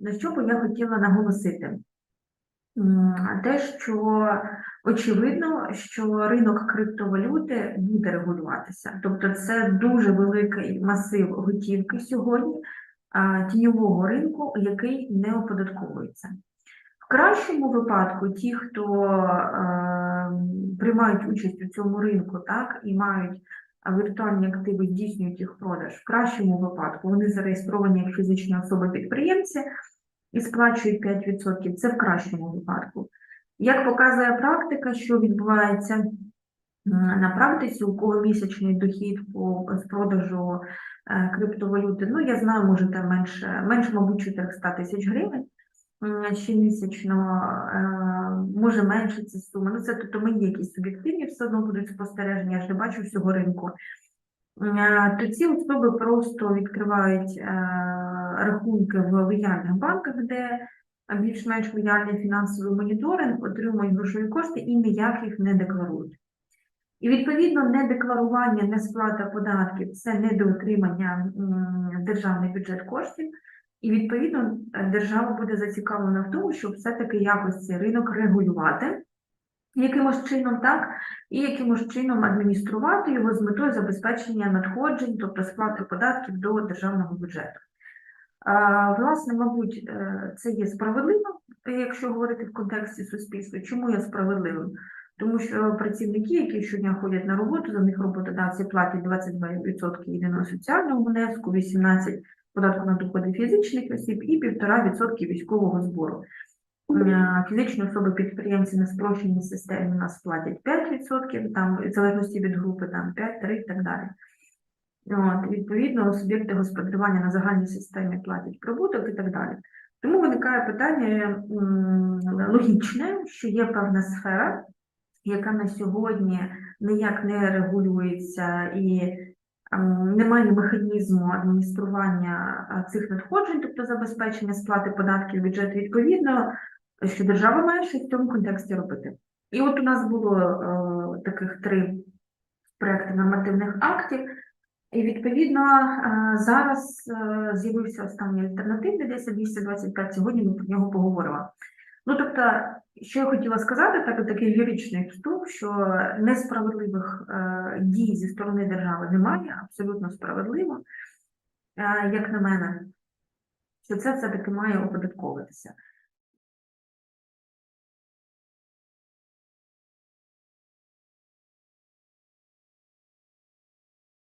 На що би я хотіла наголосити? Те, що очевидно, що ринок криптовалюти буде регулюватися. Тобто це дуже великий масив готівки сьогодні, тіньового ринку, який не оподатковується. В кращому випадку ті, хто е, приймають участь у цьому ринку, так, і мають віртуальні активи, здійснюють їх продаж, в кращому випадку вони зареєстровані як фізичні особи-підприємці і сплачують 5%. Це в кращому випадку. Як показує практика, що відбувається на практиці, у кого місячний дохід по з продажу е, криптовалюти, ну я знаю, може там менше, менше, мабуть, 400 тисяч гривень щомісячно, е, може менше ці суми. Ну, це тобто мені якісь суб'єктивні все одно будуть спостереження, я ж не бачу всього ринку. Е, То ці особи просто відкривають е, рахунки в лояльних банках, де більш-менш лояльний фінансовий моніторинг, отримують грошові кошти і ніяк їх не декларують. І відповідно недекларування, несплата податків це недоотримання м, державний бюджет коштів. І відповідно держава буде зацікавлена в тому, щоб все-таки якось цей ринок регулювати якимось чином, так, і якимось чином адмініструвати його з метою забезпечення надходжень, тобто сплати податків до державного бюджету. Власне, мабуть, е, це є справедливо, якщо говорити в контексті суспільства. Чому є справедливим? Тому що працівники, які щодня ходять на роботу, за них роботодавці платять 22% єдиного соціального внеску, 18% податку на доходи фізичних осіб і 1,5% військового збору. Е, Фізичні особи підприємці на спрощеній системі у нас платять 5%, там, в залежності від групи, там 5, 3 і так далі. От, відповідно, суб'єкти господарювання на загальній системі платять прибуток і так далі. Тому виникає питання логічне, що є певна сфера, яка на сьогодні ніяк не регулюється і немає механізму адміністрування цих надходжень, тобто забезпечення сплати податків в бюджет відповідно, що держава має щось в цьому контексті робити. І от у нас було е, таких три проекти нормативних актів. І відповідно е, зараз е, з'явився останній альтернативний 10225, сьогодні ми про нього поговоримо. Ну тобто, що я хотіла сказати, так такий ліричний вступ, що несправедливих е, дій зі сторони держави немає, абсолютно справедливо, е, як на мене, що це все-таки має оподатковуватися.